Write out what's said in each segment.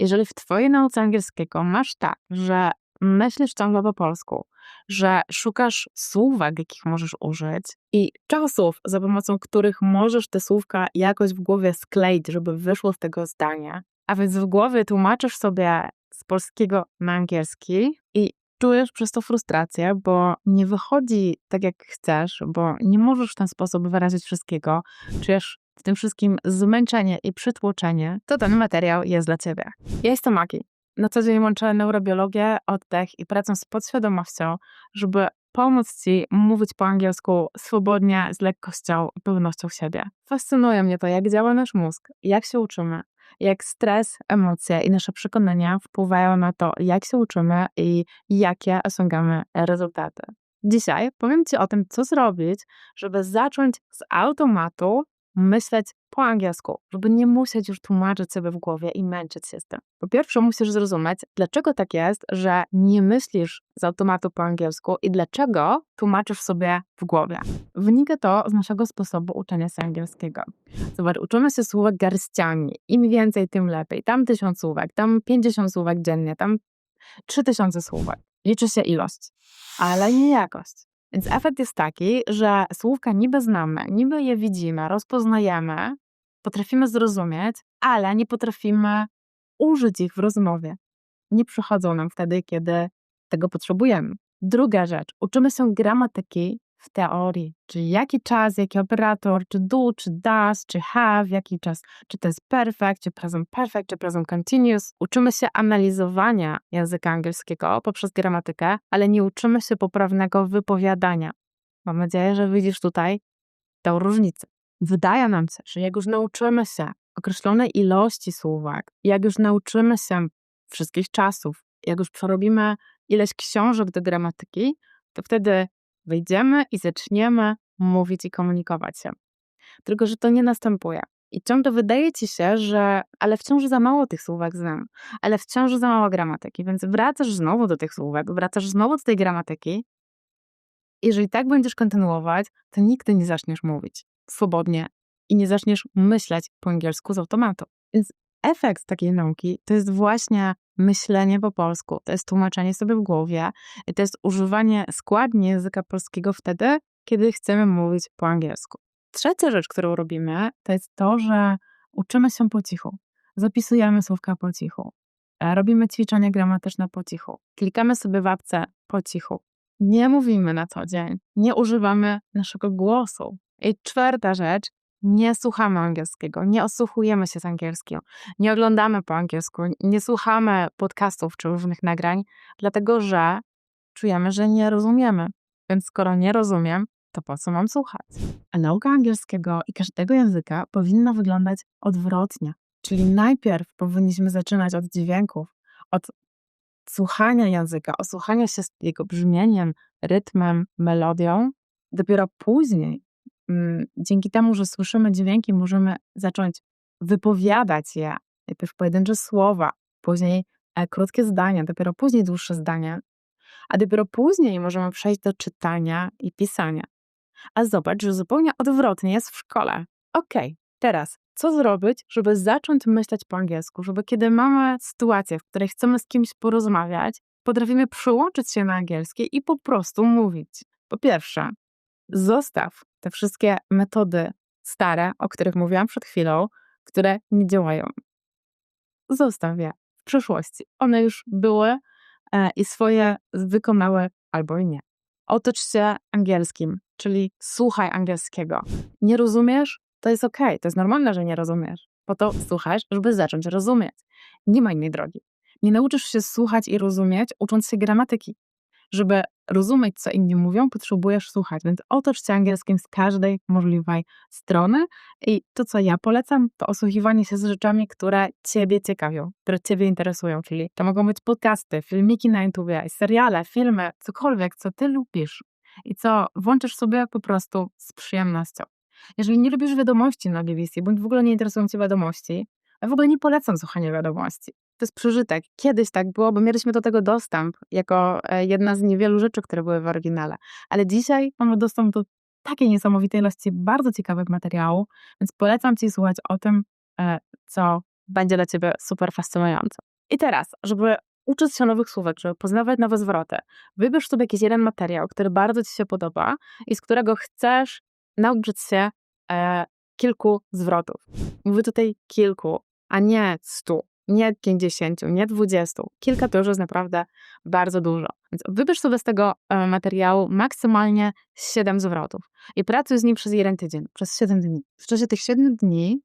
Jeżeli w twojej nauce angielskiego masz tak, że myślisz ciągle po polsku, że szukasz słówek, jakich możesz użyć i czasów, za pomocą których możesz te słówka jakoś w głowie skleić, żeby wyszło z tego zdanie, a więc w głowie tłumaczysz sobie z polskiego na angielski i czujesz przez to frustrację, bo nie wychodzi tak jak chcesz, bo nie możesz w ten sposób wyrazić wszystkiego, czujesz tym wszystkim zmęczenie i przytłoczenie, to ten materiał jest dla ciebie. Ja jestem Maki. Na co dzień łączę neurobiologię, oddech i pracę z podświadomością, żeby pomóc Ci mówić po angielsku swobodnie, z lekkością i pewnością siebie. Fascynuje mnie to, jak działa nasz mózg, jak się uczymy, jak stres, emocje i nasze przekonania wpływają na to, jak się uczymy i jakie osiągamy rezultaty. Dzisiaj powiem Ci o tym, co zrobić, żeby zacząć z automatu myśleć po angielsku, żeby nie musieć już tłumaczyć sobie w głowie i męczyć się z tym. Po pierwsze, musisz zrozumieć, dlaczego tak jest, że nie myślisz z automatu po angielsku i dlaczego tłumaczysz sobie w głowie. Wynika to z naszego sposobu uczenia się angielskiego. Zobacz, uczymy się słówek garściami. Im więcej, tym lepiej. Tam tysiąc słówek, tam pięćdziesiąt słówek dziennie, tam trzy tysiące słówek. Liczy się ilość, ale nie jakość. Więc efekt jest taki, że słówka niby znamy, niby je widzimy, rozpoznajemy, potrafimy zrozumieć, ale nie potrafimy użyć ich w rozmowie. Nie przychodzą nam wtedy, kiedy tego potrzebujemy. Druga rzecz, uczymy się gramatyki w teorii, czyli jaki czas, jaki operator, czy do, czy does, czy have, jaki czas, czy to jest perfect, czy present perfect, czy present continuous. Uczymy się analizowania języka angielskiego poprzez gramatykę, ale nie uczymy się poprawnego wypowiadania. Mam nadzieję, że widzisz tutaj tę różnicę. Wydaje nam się, że jak już nauczymy się określonej ilości słówek, jak już nauczymy się wszystkich czasów, jak już przerobimy ileś książek do gramatyki, to wtedy wyjdziemy i zaczniemy mówić i komunikować się. Tylko, że to nie następuje. I ciągle wydaje ci się, że ale wciąż za mało tych słówek znam, ale wciąż za mało gramatyki, więc wracasz znowu do tych słówek, wracasz znowu do tej gramatyki. Jeżeli tak będziesz kontynuować, to nigdy nie zaczniesz mówić swobodnie i nie zaczniesz myśleć po angielsku z automatu. Więc efekt takiej nauki to jest właśnie myślenie po polsku, to jest tłumaczenie sobie w głowie to jest używanie składni języka polskiego wtedy, kiedy chcemy mówić po angielsku. Trzecia rzecz, którą robimy, to jest to, że uczymy się po cichu. Zapisujemy słówka po cichu. E, robimy ćwiczenia gramatyczne po cichu. Klikamy sobie w apce po cichu. Nie mówimy na co dzień. Nie używamy naszego głosu. I czwarta rzecz, nie słuchamy angielskiego, nie osłuchujemy się z angielskiego, nie oglądamy po angielsku, nie słuchamy podcastów czy różnych nagrań, dlatego że czujemy, że nie rozumiemy. Więc skoro nie rozumiem, to po co mam słuchać? A nauka angielskiego i każdego języka powinna wyglądać odwrotnie. Czyli najpierw powinniśmy zaczynać od dźwięków, od słuchania języka, osłuchania się z jego brzmieniem, rytmem, melodią. Dopiero później dzięki temu, że słyszymy dźwięki, możemy zacząć wypowiadać je. Najpierw pojedyncze słowa, później e, krótkie zdania, dopiero później dłuższe zdania, a dopiero później możemy przejść do czytania i pisania. A zobacz, że zupełnie odwrotnie jest w szkole. Ok, teraz co zrobić, żeby zacząć myśleć po angielsku, żeby kiedy mamy sytuację, w której chcemy z kimś porozmawiać, potrafimy przyłączyć się na angielski i po prostu mówić. Po pierwsze, zostaw te wszystkie metody stare, o których mówiłam przed chwilą, które nie działają. Zostaw je w przyszłości. One już były e, i swoje wykonały albo i nie. Otocz się angielskim, czyli słuchaj angielskiego. Nie rozumiesz? To jest ok, to jest normalne, że nie rozumiesz. Po to słuchasz, żeby zacząć rozumieć. Nie ma innej drogi. Nie nauczysz się słuchać i rozumieć, ucząc się gramatyki żeby rozumieć, co inni mówią, potrzebujesz słuchać, więc otocz się angielskim z każdej możliwej strony. I to, co ja polecam, to osłuchiwanie się z rzeczami, które Ciebie ciekawią, które Ciebie interesują, czyli to mogą być podcasty, filmiki na YouTube, seriale, filmy, cokolwiek, co Ty lubisz i co włączysz sobie po prostu z przyjemnością. Jeżeli nie lubisz wiadomości na BBC, bądź w ogóle nie interesują Cię wiadomości, ja w ogóle nie polecam słuchania wiadomości to jest przeżytek. Kiedyś tak było, bo mieliśmy do tego dostęp jako e, jedna z niewielu rzeczy, które były w oryginale. Ale dzisiaj mamy dostęp do takiej niesamowitej ilości bardzo ciekawych materiałów, więc polecam Ci słuchać o tym, e, co będzie dla Ciebie super fascynujące. I teraz, żeby uczyć się nowych słówek, żeby poznawać nowe zwroty, wybierz sobie jakiś jeden materiał, który bardzo ci się podoba i z którego chcesz nauczyć się e, kilku zwrotów. Mówię tutaj kilku, a nie stu, nie pięćdziesięciu, nie dwudziestu. Kilka to już jest naprawdę bardzo dużo. Więc wybierz sobie z tego e, materiału maksymalnie siedem zwrotów i pracuj z nim przez jeden tydzień, przez siedem dni. W czasie tych siedmiu dni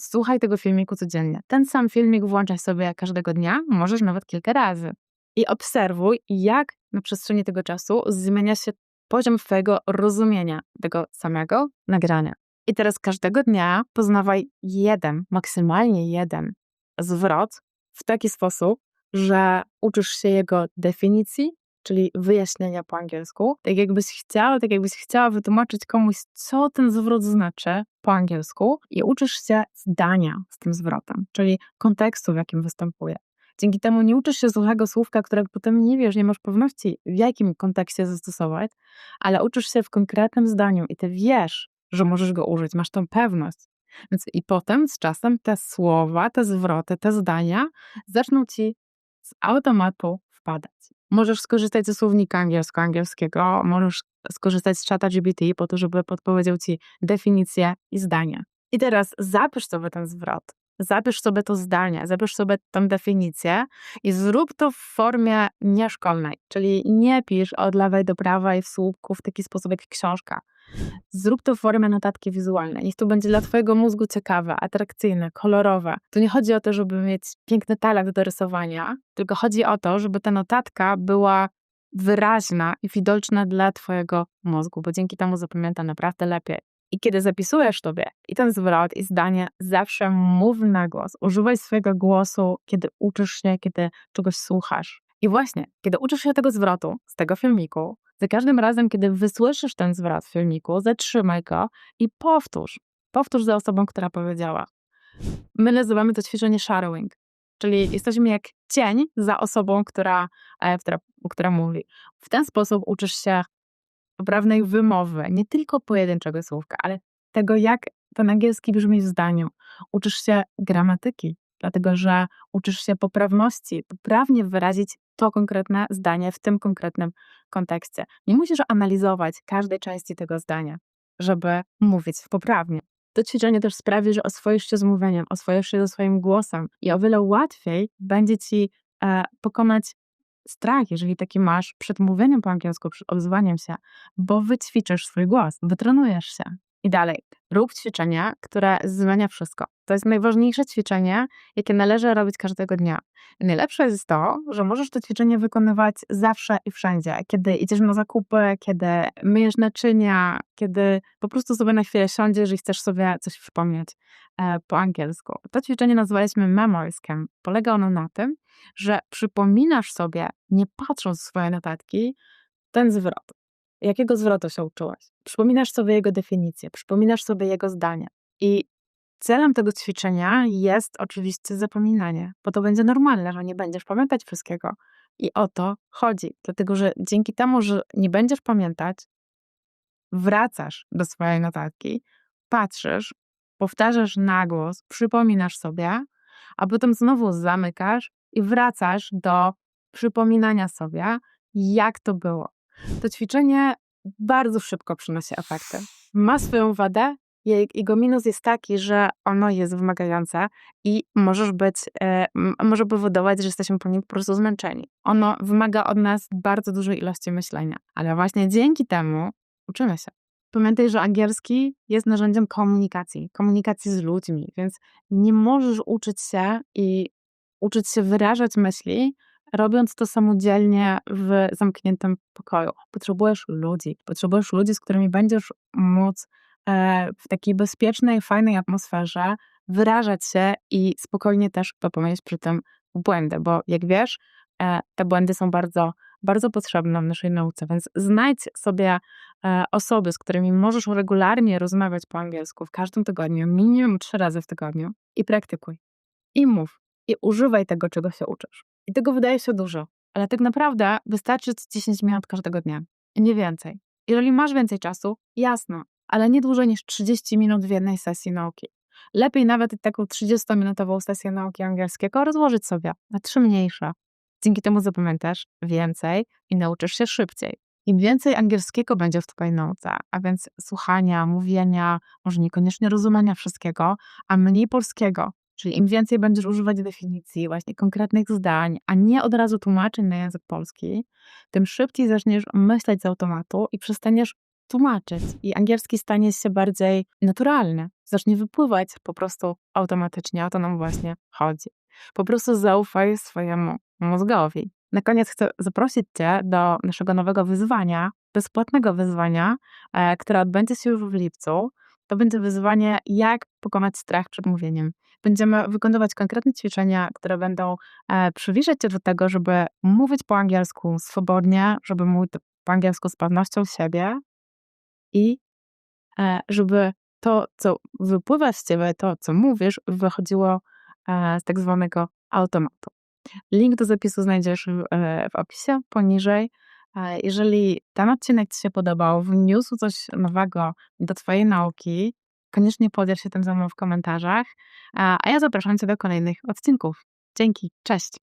słuchaj tego filmiku codziennie. Ten sam filmik włączaj sobie każdego dnia, możesz nawet kilka razy. I obserwuj, jak na przestrzeni tego czasu zmienia się poziom Twojego rozumienia tego samego nagrania. I teraz każdego dnia poznawaj jeden, maksymalnie jeden zwrot w taki sposób, że uczysz się jego definicji, czyli wyjaśnienia po angielsku, tak jakbyś chciała, tak jakbyś chciała wytłumaczyć komuś, co ten zwrot znaczy po angielsku i uczysz się zdania z tym zwrotem, czyli kontekstu, w jakim występuje. Dzięki temu nie uczysz się złego słówka, którego potem nie wiesz, nie masz pewności, w jakim kontekście zastosować, ale uczysz się w konkretnym zdaniu i ty wiesz, że możesz go użyć, masz tą pewność. Więc i potem z czasem te słowa, te zwroty, te zdania zaczną ci z automatu wpadać. Możesz skorzystać ze słownika angielsko-angielskiego, możesz skorzystać z czata GPT po to, żeby podpowiedział ci definicję i zdanie. I teraz zapisz sobie ten zwrot, zapisz sobie to zdanie, zapisz sobie tę definicję i zrób to w formie nieszkolnej, czyli nie pisz od lewej do prawej w słupku w taki sposób jak książka. Zrób to w formie notatki wizualnej. Niech to będzie dla Twojego mózgu ciekawe, atrakcyjne, kolorowe. Tu nie chodzi o to, żeby mieć piękny talent do rysowania, tylko chodzi o to, żeby ta notatka była wyraźna i widoczna dla Twojego mózgu, bo dzięki temu zapamięta naprawdę lepiej. I kiedy zapisujesz tobie i ten zwrot, i zdanie, zawsze mów na głos. Używaj swojego głosu, kiedy uczysz się, kiedy czegoś słuchasz. I właśnie, kiedy uczysz się tego zwrotu z tego filmiku, za każdym razem, kiedy wysłyszysz ten zwrot w filmiku, zatrzymaj go i powtórz. Powtórz za osobą, która powiedziała. My nazywamy to ćwiczenie shadowing, czyli jesteśmy jak cień za osobą, która, e, która, która mówi. W ten sposób uczysz się poprawnej wymowy, nie tylko pojedynczego słówka, ale tego, jak ten angielski brzmi w zdaniu. Uczysz się gramatyki, dlatego że uczysz się poprawności, poprawnie wyrazić to konkretne zdanie w tym konkretnym kontekście. Nie musisz analizować każdej części tego zdania, żeby mówić poprawnie. To ćwiczenie też sprawi, że oswoisz się z mówieniem, oswoisz się ze swoim głosem i o wiele łatwiej będzie ci e, pokonać strach, jeżeli taki masz przed mówieniem po angielsku, przed odzywaniem się, bo wyćwiczysz swój głos, wytrenujesz się. I dalej, rób ćwiczenia, które zmienia wszystko. To jest najważniejsze ćwiczenie, jakie należy robić każdego dnia. Najlepsze jest to, że możesz to ćwiczenie wykonywać zawsze i wszędzie. Kiedy idziesz na zakupy, kiedy myjesz naczynia, kiedy po prostu sobie na chwilę siądziesz i chcesz sobie coś przypomnieć e, po angielsku. To ćwiczenie nazwaliśmy Memory. Polega ono na tym, że przypominasz sobie, nie patrząc w swoje notatki, ten zwrot jakiego zwrotu się uczyłaś. Przypominasz sobie jego definicję, przypominasz sobie jego zdanie. I celem tego ćwiczenia jest oczywiście zapominanie, bo to będzie normalne, że nie będziesz pamiętać wszystkiego. I o to chodzi, dlatego że dzięki temu, że nie będziesz pamiętać, wracasz do swojej notatki, patrzysz, powtarzasz na głos, przypominasz sobie, a potem znowu zamykasz i wracasz do przypominania sobie, jak to było. To ćwiczenie bardzo szybko przynosi efekty. Ma swoją wadę. Jego minus jest taki, że ono jest wymagające i możesz być, e, może powodować, że jesteśmy po nim po prostu zmęczeni. Ono wymaga od nas bardzo dużej ilości myślenia, ale właśnie dzięki temu uczymy się. Pamiętaj, że angielski jest narzędziem komunikacji, komunikacji z ludźmi, więc nie możesz uczyć się i uczyć się wyrażać myśli robiąc to samodzielnie w zamkniętym pokoju. Potrzebujesz ludzi, potrzebujesz ludzi, z którymi będziesz móc e, w takiej bezpiecznej, fajnej atmosferze wyrażać się i spokojnie też popełniać przy tym błędy, bo jak wiesz, e, te błędy są bardzo, bardzo potrzebne w naszej nauce, więc znajdź sobie e, osoby, z którymi możesz regularnie rozmawiać po angielsku w każdym tygodniu, minimum trzy razy w tygodniu i praktykuj. I mów. I używaj tego, czego się uczysz. I tego wydaje się dużo, ale tak naprawdę wystarczy 10 minut każdego dnia. Nie więcej. Jeżeli masz więcej czasu, jasno, ale nie dłużej niż 30 minut w jednej sesji nauki. Lepiej nawet taką 30-minutową sesję nauki angielskiego rozłożyć sobie na 3 mniejsze. Dzięki temu zapamiętasz więcej i nauczysz się szybciej. Im więcej angielskiego będzie w twojej nauce, a więc słuchania, mówienia, może niekoniecznie rozumienia wszystkiego, a mniej polskiego, czyli im więcej będziesz używać definicji, właśnie konkretnych zdań, a nie od razu tłumaczeń na język polski, tym szybciej zaczniesz myśleć z automatu i przestaniesz tłumaczyć i angielski stanie się bardziej naturalny. Zacznie wypływać po prostu automatycznie. O to nam właśnie chodzi. Po prostu zaufaj swojemu mózgowi. Na koniec chcę zaprosić Cię do naszego nowego wyzwania, bezpłatnego wyzwania, e, które odbędzie się już w lipcu. To będzie wyzwanie, jak pokonać strach przed mówieniem. Będziemy wykonywać konkretne ćwiczenia, które będą e, przybliżać Cię do tego, żeby mówić po angielsku swobodnie, żeby mówić po angielsku z pewnością siebie i e, żeby to, co wypływa z Ciebie, to, co mówisz, wychodziło z tak zwanego automatu. Link do zapisu znajdziesz e, w opisie poniżej. Jeżeli ten odcinek Ci się podobał, wniósł coś nowego do Twojej nauki, koniecznie podziel się tym ze mną w komentarzach, a ja zapraszam Cię do kolejnych odcinków. Dzięki, cześć!